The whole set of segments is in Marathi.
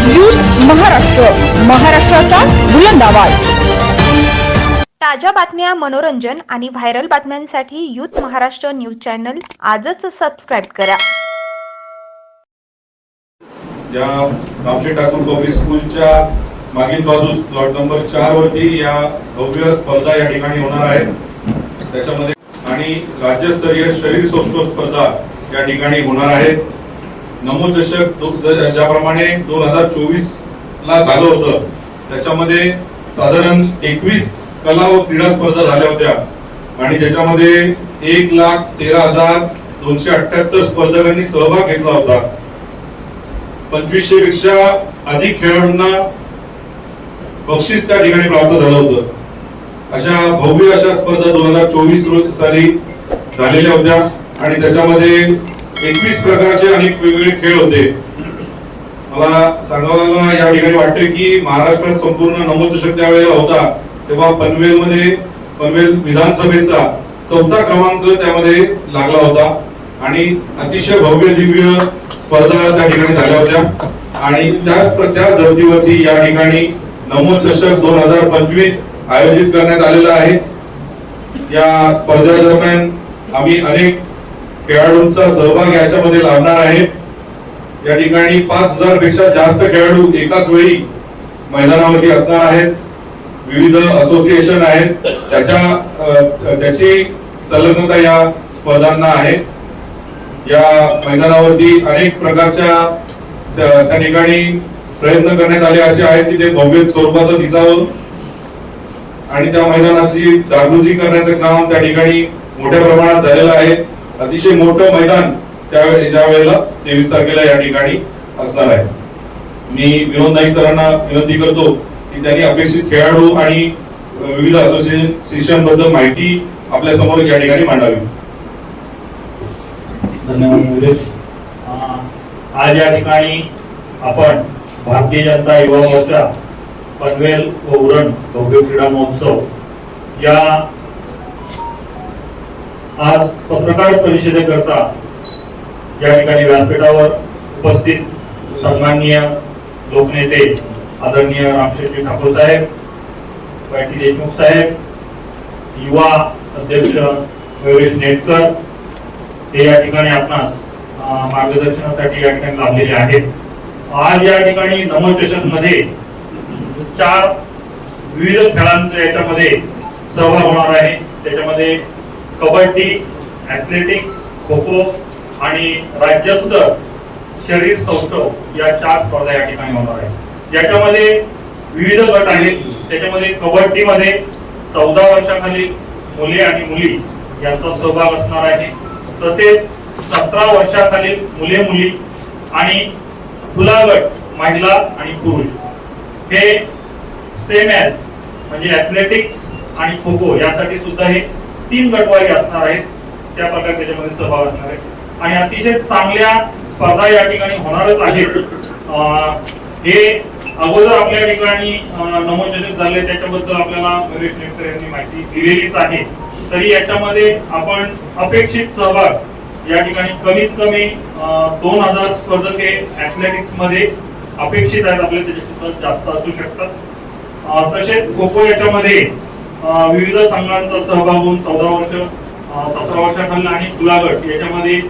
यूथ महाराष्ट्र. महाराष्ट्राचा बुलंद आवाज. ताज्या बातम्या मनोरंजन आणि व्हायरल बातम्यांसाठी यूथ महाराष्ट्र न्यूज चॅनल आजच सबस्क्राईब करा. या रामशेठ ठाकूर पब्लिक स्कूलच्या मागील बाजूस प्लॉट नंबर चार वरती या भव्य स्पर्धा या ठिकाणी होणार आहेत त्याच्यामध्ये आणि राज्यस्तरीय शरीर सौष्ठव स्पर्धा या ठिकाणी होणार आहेत नमो चषक ज्याप्रमाणे दोन हजार चोवीस ला झालं होतं त्याच्यामध्ये साधारण एकवीस कला व क्रीडा स्पर्धा झाल्या होत्या. आणि त्याच्यामध्ये एक लाख तेरा हजार दोनशे अठ्याहत्तर स्पर्धकांनी सहभाग घेतला होता. पंचवीसशे पेक्षा अधिक खेळाडूंना बक्षीस त्या ठिकाणी प्राप्त झालं होतं. अशा भव्य अशा स्पर्धा दोन हजार चोवीस साली झालेल्या होत्या. आणि त्याच्यामध्ये एकवीस प्रकारचे अनेक वेगवेगळे खेळ होते. मला सांगायला या ठिकाणी वाटतं की महाराष्ट्रात संपूर्ण नमोचषक त्यावेळेला होता तेव्हा पनवेलमध्ये पनवेल विधानसभेचा चौथा क्रमांक त्यामध्ये लागला होता. आणि अतिशय भव्य दिव्य स्पर्धा त्या ठिकाणी झाल्या होत्या. आणि त्याच त्याच धर्तीवरती या ठिकाणी नमोचषक दोन हजार पंचवीस आयोजित करण्यात आलेला आहे. या स्पर्धे दरम्यान आम्ही अनेक खेळाडूंचा सहभाग याच्यामध्ये लाभणार आहे. या ठिकाणी पाच हजारपेक्षा जास्त खेळाडू एकाच वेळी मैदानावरती असणार आहेत. विविध असोसिएशन आहेत. त्याच्या त्याची संलग्नता या स्पर्धांना आहे. या मैदानावरती अनेक प्रकारच्या त्या त्या ठिकाणी प्रयत्न करण्यात आले असे आहेत की ते भव्य स्वरूपाचं दिसावं. आणि त्या मैदानाची डागडुजी करण्याचं काम त्या ठिकाणी मोठ्या प्रमाणात झालेलं आहे. अतिशय मोठं मैदान त्यावेळे त्या वेळेला तेवीस तारखेला या ठिकाणी असणार आहे. मी विनोद नाईक सरांना विनंती करतो की त्यांनी अपेक्षित खेळाडू आणि विविध असोसिएशनबद्दल माहिती आपल्यासमोर या ठिकाणी मांडावी. धन्यवाद आज या ठिकाणी आपण भारतीय जनता युवा मोर्चा पनवेल व उरण भव्य क्रीडा महोत्सव या आज पत्रकार परिषदेकरता या ठिकाणी व्यासपीठावर उपस्थित सन्माननीय लोकनेते आदरणीय रामशेट्टी ठाकूर साहेब पाटील देशमुख साहेब युवा अध्यक्ष मयुरेश नेटकर हे या ठिकाणी आपणास मार्गदर्शनासाठी या ठिकाणी लाभलेले आहेत. आज या ठिकाणी नमोचषकमध्ये चार विविध खेळांचं याच्यामध्ये सहभाग होणार आहे. त्याच्यामध्ये कबड्डी ॲथलेटिक्स खो खो आणि राज्यस्तर शरीर सौष्ठव या चार स्पर्धा या ठिकाणी होणार आहेत. याच्यामध्ये विविध गट आहेत. त्याच्यामध्ये कबड्डीमध्ये चौदा वर्षाखालील मुले आणि मुली यांचा सहभाग असणार आहे. तसेच सतरा वर्षाखालील मुले मुली आणि खुला गट महिला आणि पुरुष हे सेम ॲज म्हणजे ॲथलेटिक्स आणि खो खो यासाठी सुद्धा हे तीन गटवारी असणार आहेत. त्या प्रकारे त्याच्यामध्ये सहभाग असणार आहे आणि अतिशय चांगल्या स्पर्धा या ठिकाणी होणारच आहेत. हे अगोदर आपल्या ठिकाणी अं, झाले. त्याच्याबद्दल आपल्याला मयुरेश नेटकर यांनी माहिती दिलेलीच आहे. तरी याच्यामध्ये आपण अपेक्षित सहभाग या ठिकाणी कमीत कमी दोन हजार स्पर्धके ऍथलेटिक्समध्ये अपेक्षित आहेत आपले. त्याच्यापेक्षा जास्त असू शकतात. तसेच खो खो याच्यामध्ये विविध संघांचा सहभाग होऊन चौदा वर्ष सतरा वर्षाखाली आणि खुला याच्यामध्ये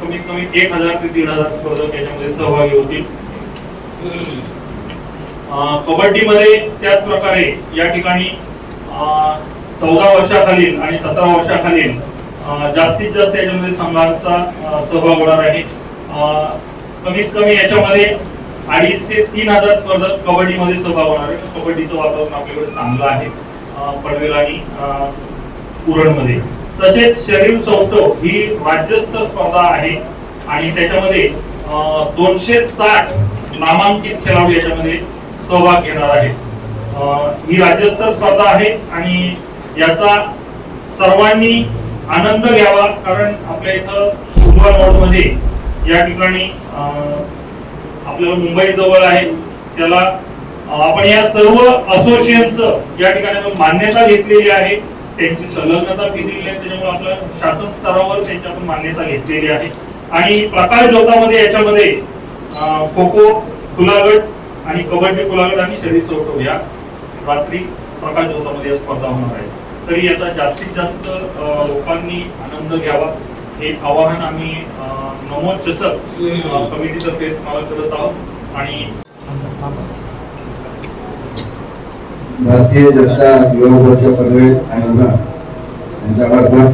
कमीत कमी एक हजार ते दीड हजार स्पर्धक याच्यामध्ये सहभागी होतील. कबड्डीमध्ये त्याच प्रकारे या ठिकाणी चौदा वर्षाखालील आणि सतरा वर्षाखालील जास्तीत जास्त याच्यामध्ये संघांचा सहभाग होणार आहे. कमीत कमी याच्यामध्ये अडीच ते तीन हजार स्पर्धक कबड्डीमध्ये सहभाग होणार आहे. कबड्डीचं वातावरण आपल्याकडे चांगलं आहे. पडवेल पनवेल आणि उरणमध्ये. तसेच शरीर सौष्ठव ही राज्यस्तर स्पर्धा आहे. आणि त्याच्यामध्ये दोनशे साठ नामांकित खेळाडू याच्यामध्ये सहभाग घेणार आहेत. ही राज्यस्तर स्पर्धा आहे आणि याचा सर्वांनी आनंद घ्यावा कारण आपल्या इथं फुटबॉल मोडमध्ये या ठिकाणी आपल्याला मुंबई जवळ आहे. त्याला आपण या सर्व असोसिएशनचं या ठिकाणी आपण मान्यता घेतलेली आहे. त्यांची संलग्नता दिलेली आहे. त्याच्यामुळे आपल्या शासन स्तरावर त्यांची आपण मान्यता घेतलेली आहे. आणि प्रकार ज्योतामध्ये याच्यामध्ये खो खो खुलागट आणि कबड्डी कुलागड आणि शरीर सौटव या रात्री प्रकाश ज्योतामध्ये या स्पर्धा होणार आहे. तरी याचा जास्तीत जास्त लोकांनी आनंद घ्यावा. हे आवाहन आम्ही नमो चषक कमिटीतर्फे तुम्हाला करत आहोत. आणि भारतीय जनता युवा मोर्चा पनवेल आणि यांच्या यांच्यामार्फत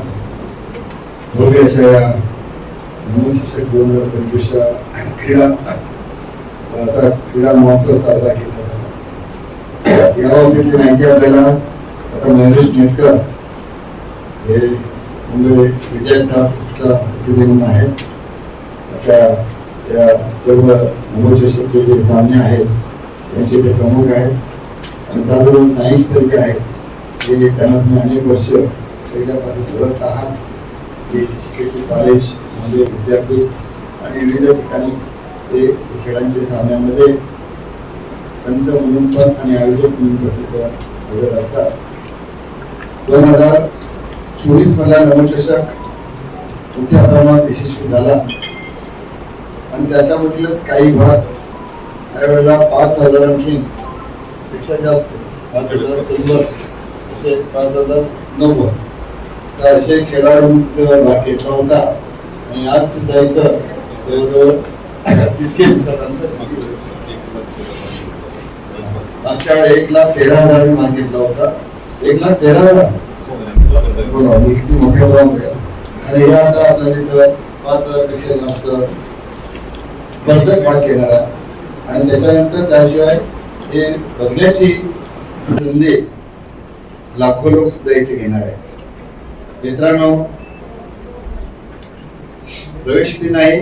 भव्य अशा या नमोचषक दोन हजार पंचवीसच्या क्रीडा असा क्रीडा महोत्सव साजरा केला जातो. याबाबतीतली माहिती आपल्याला आता महेश नेटकर हे मुंबई विद्यापीठाचा प्रतिनिधी आहेत. आता या सर्व नमोचषकचे जे सामने आहेत त्यांचे ते प्रमुख आहेत. आणि त्याचबरोबर नाईक सर जे आहेत ते त्यांना तुम्ही अनेक वर्ष पहिल्यापासून ओळखत आहात. ते सिक्युरिटी कॉलेज म्हणजे विद्यापीठ आणि विविध ठिकाणी ते खेळांच्या सामन्यांमध्ये पंच म्हणून पण आणि आयोजक म्हणून पण तिथं हजर असतात. दोन हजार चोवीस मधला नवचषक मोठ्या प्रमाणात यशस्वी झाला. आणि त्याच्यामधीलच काही भाग त्यावेळेला पाच हजारांनी पेक्षा जास्त पाच हजार शंभर असे पाच हजार नव्वद. तर असे खेळाडू भाग घेतला होता. आणि आज सुद्धा इथं जवळजवळ तितकेच साधारणतः मागच्या एक लाख तेरा हजार भाग घेतला होता. एक लाख तेरा हजार? बोला मी किती मोठ्या प्रमाणात आहे. आणि हे आता आपल्याला इथं पाच हजारपेक्षा जास्त स्पर्धक भाग घेणार आहे. आणि त्याच्यानंतर त्याशिवाय हे बघण्याची संधी लाखो लोक सुद्धा इथे घेणार आहेत. मित्रांनो प्रवेश फी नाही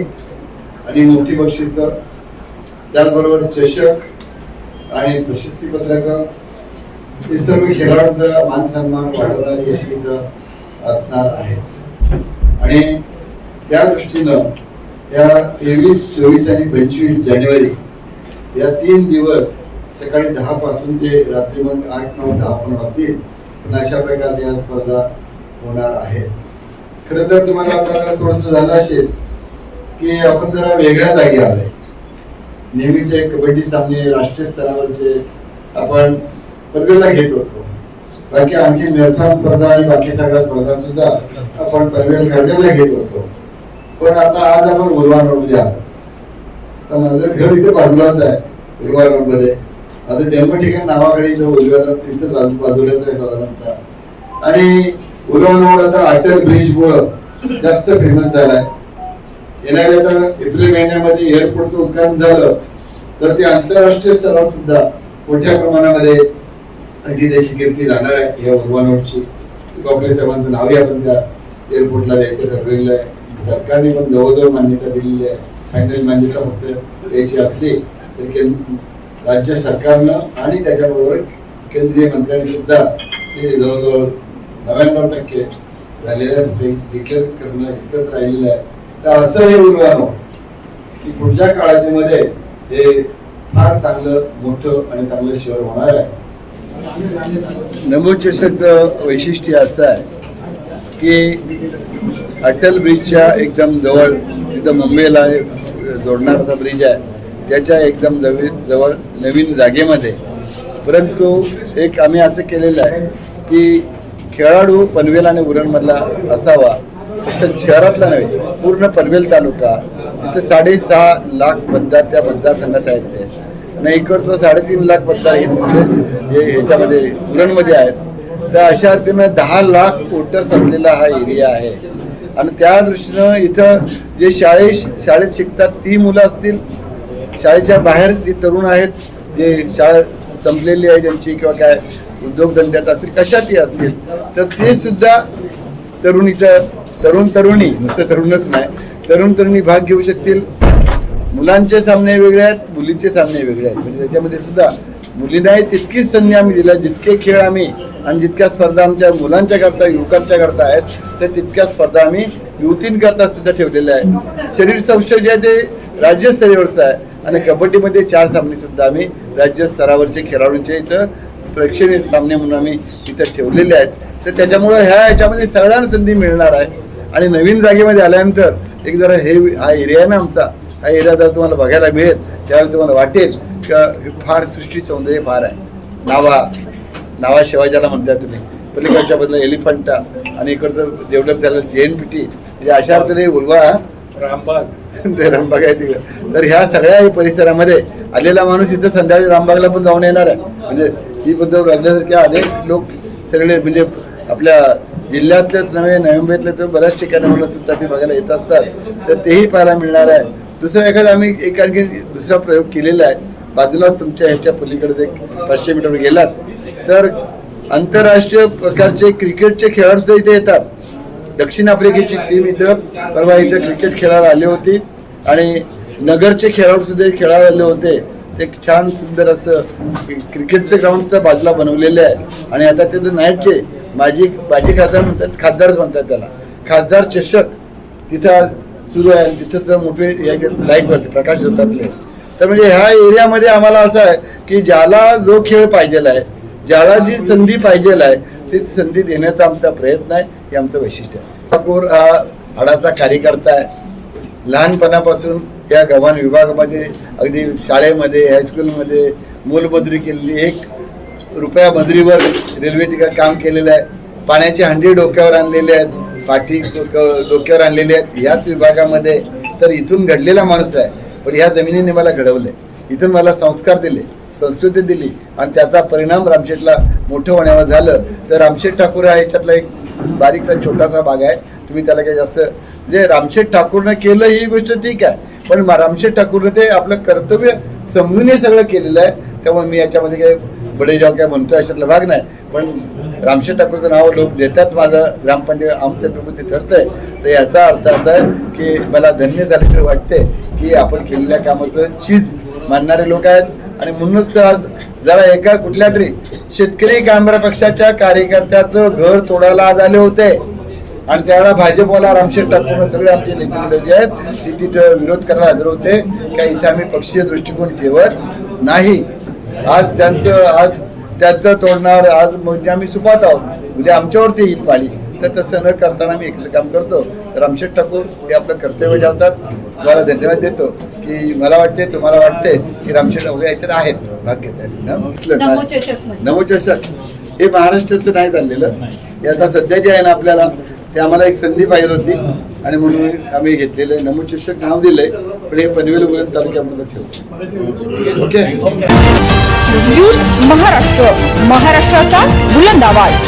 आणि मोठी बक्षीस त्याचबरोबर चषक आणि प्रशस्ती पत्रक हे सर्व खेळाडूंचा मान सन्मान वाढवणारी अशी इथं असणार आहे. आणि त्या दृष्टीनं या तेवीस चोवीस आणि पंचवीस जानेवारी या तीन दिवस सकाळी दहा पासून ते रात्री मग आठ नऊ दहा पण वाजतील. पण अशा प्रकारच्या या स्पर्धा होणार आहेत खरं तर तुम्हाला आता जरा थोडस झालं असेल की आपण जरा वेगळ्या जागी आलोय. नेहमीचे कबड्डी सामने राष्ट्रीय स्तरावरचे आपण पनवेलला घेत होतो. बाकी आणखी मॅरेथॉन स्पर्धा आणि बाकी सगळ्या स्पर्धा सुद्धा आपण पनवेल गार्डनला घेत होतो. पण आता आज आपण गुरुवार रोडमध्ये आलो. तर माझं घर इथे बाजूलाच आहे उलवा रोडमध्ये माझं जन्म ठिकाण नावाकडे इथं उलव्याला तिथं बाजू बाजूलाच आहे साधारणतः. आणि उलवा रोड आता अटल ब्रिज मुळे जास्त फेमस झालाय. येणाऱ्या आता एप्रिल महिन्यामध्ये एअरपोर्टचं उद्घाटन झालं तर ते आंतरराष्ट्रीय स्तरावर सुद्धा मोठ्या प्रमाणामध्ये अगदी त्याची कीर्ती जाणार आहे या उलवा रोडची. गोखले साहेबांचं नावही आपण त्या एअरपोर्टला द्यायचं ठरलेलं आहे. सरकारने पण जवळजवळ मान्यता दिलेली आहे. फायनल मान्यता फक्त द्यायची असली तर केंद्र राज्य सरकारनं आणि त्याच्याबरोबर केंद्रीय मंत्र्यांनी सुद्धा ते जवळजवळ नव्याण्णव टक्के झालेलं डिक्लेअर करणं इतकंच राहिलेलं आहे. तर असं हे उर्वानो की पुढच्या काळामध्ये हे फार चांगलं मोठं आणि चांगलं शहर होणार आहे. नमोचषकचं वैशिष्ट्य असं आहे की अटल ब्रिजच्या एकदम जवळ इथं मुंबईला जोडणारा ब्रिज आहे. त्याच्या एकदम जवळ जवळ नवीन जागेमध्ये. परंतु एक आम्ही असं केलेलं आहे की खेळाडू पनवेल आणि उरणमधला असावा. फक्त शहरातला नव्हे पूर्ण पनवेल तालुका. तिथे साडेसहा लाख मतदार त्या मतदारसंघात आहेत ते. आणि इकडचं साडेतीन लाख मतदार हे हे ह्याच्यामध्ये उरणमध्ये आहेत. तर अशा अर्थीनं दहा लाख वोटर्स असलेला हा एरिया आहे. आणि त्या दृष्टीनं इथं जे शाळे शाळेत शिकतात ती मुलं असतील. शाळेच्या बाहेर जे तरुण आहेत जे शाळा संपलेली आहे ज्यांची किंवा काय उद्योगधंद्यात असतील कशातही असतील तर ते सुद्धा तरुण इथं तरुण तरुणी नुसतं तरुणच नाही तरुण तरुणी भाग घेऊ शकतील. मुलांचे सामने वेगळे आहेत मुलींचे सामने वेगळे आहेत. म्हणजे त्याच्यामध्ये सुद्धा मुलींनाही तितकीच संधी आम्ही दिल्या जितके खेळ आम्ही आणि जितक्या स्पर्धा आमच्या मुलांच्या करता युवकांच्या करता आहेत तर तितक्या स्पर्धा आम्ही युवतींकरता सुद्धा ठेवलेल्या आहेत. शरीर संशय जे आहे ते राज्यस्तरीवरचं आहे. आणि कबड्डीमध्ये चार सामने सुद्धा आम्ही राज्यस्तरावरचे खेळाडूंचे इथं प्रेक्षणीय सामने म्हणून आम्ही इथं ठेवलेले आहेत. तर त्याच्यामुळं ह्या याच्यामध्ये सगळ्यांना संधी मिळणार आहे. आणि नवीन जागेमध्ये आल्यानंतर एक जरा हे हा एरिया आहे ना आमचा हा एरिया जर तुम्हाला बघायला मिळेल त्यावेळी तुम्हाला वाटेल का फार सृष्टी सौंदर्य फार आहे. नावा. नावा शिवाय ज्याला म्हणताय तुम्ही. पलीकडच्या बदला एलिफंटा आणि इकडचं डेव्हलप झालं जे एन पी टी म्हणजे अशा अर्थाने उलवा ते रामबाग आहे तिकडे. तर ह्या सगळ्या परिसरामध्ये आलेला माणूस इथं संध्याकाळी रामबागला पण जाऊन येणार आहे. म्हणजे ही पद्धत बघण्यासारखे अनेक लोक सगळे म्हणजे आपल्या जिल्ह्यातलेच नव्हे नवी मुंबईतले तर बऱ्याच ठिकाणावरून सुद्धा ते बघायला येत असतात. तर तेही पाहायला मिळणार आहे. दुसरं एखादं आम्ही एक आणखी दुसरा प्रयोग केलेला आहे. बाजूलाच तुमच्या ह्याच्या पलीकडे एक पाचशे मीटर गेलात. तर आंतरराष्ट्रीय प्रकारचे क्रिकेटचे खेळाडू इथे येतात. दक्षिण आफ्रिकेची टीम इथं परवा इथं क्रिकेट खेळायला आली होती. आणि नगरचे खेळाडू सुद्धा खेळायला आले होते. ते छान सुंदर असं क्रिकेटचं ग्राउंड सुद्धा बाजूला बनवलेलं आहे. आणि आता ते नाईटचे माजी माजी खासदार म्हणतात खासदारच म्हणतात त्याला. खासदार चषक तिथं आज सुरू आहे. आणि तिथं सुद्धा मोठे लाइट वरती प्रकाश होतातले तर म्हणजे ह्या एरियामध्ये आम्हाला असं आहे की ज्याला जो खेळ पाहिजेला आहे ज्याला जी संधी पाहिजेल आहे ती संधी देण्याचा आमचा प्रयत्न आहे हे आमचं वैशिष्ट्य आहे. ठाकूर हा हाडाचा कार्यकर्ता आहे. लहानपणापासून या गव्हाण विभागामध्ये अगदी शाळेमध्ये हायस्कूलमध्ये मूलमजुरी केलेली एक रुपया मजुरीवर रेल्वेचे काम केलेलं आहे. पाण्याची हंडी डोक्यावर आणलेली आहेत पाठी डोक्यावर आणलेली आहेत. याच विभागामध्ये तर इथून घडलेला माणूस आहे पण ह्या जमिनीने मला घडवलं इथून मला संस्कार दिले. संस्कृती दिली आणि त्याचा परिणाम रामशेठला मोठं होण्यावर झालं. तर रामशेठ ठाकूर हा याच्यातला एक बारीकसा छोटासा भाग आहे. तुम्ही त्याला काही जास्त म्हणजे रामशेठ ठाकूरनं केलं ही गोष्ट ठीक आहे. पण रामशेठ ठाकूरनं ते आपलं कर्तव्य समजून हे सगळं केलेलं आहे. त्यामुळे मी याच्यामध्ये काही बडेजाव काय म्हणतो अशातला भाग नाही. पण रामशेठ ठाकूरचं नाव लोक देतात माझं. ग्रामपंचायत आमचं प्रभूती ठरतंय. तर याचा अर्थ असा आहे की मला धन्य झाल्याचं वाटते की आपण केलेल्या कामाचं चीज मानणारे लोक आहेत. आणि म्हणूनच तर आज जरा एका कुठल्या तरी शेतकरी कामगार पक्षाच्या कार्यकर्त्याचं घर तोडायला आज आले होते. आणि त्यावेळेला भाजपवाला रामशेठ टाकून सगळे आमचे नेते मंडळी जे आहेत ते तिथं विरोध करायला हजर होते. का इथे आम्ही पक्षीय दृष्टिकोन ठेवत नाही. आज त्यांचं आज त्यांचं तोडणार आज म्हणजे आम्ही सुपात आहोत. उद्या आमच्यावरती येईल पाळी. तर तसं न करताना आम्ही एकलं काम करतो. तर रामशेठ ठाकूर हे आपलं कर्तव्य जावतात तुम्हाला धन्यवाद देतो. की मला वाटते तुम्हाला वाटते की रामशेठ वगैरे याच्यात आहेत. भाग घेत आहेत नमो चषक हे महाराष्ट्राचं नाही चाललेलं हे आता सध्या जे आहे ना आपल्याला ते आम्हाला एक संधी पाहिजे होती. आणि म्हणून आम्ही घेतलेलं नमो चषक नाव दिलंय. पण हे पनवेल बुलंद तालुक्यामध्ये ठेवू ओके? महाराष्ट्र. महाराष्ट्राचा बुलंद आवाज.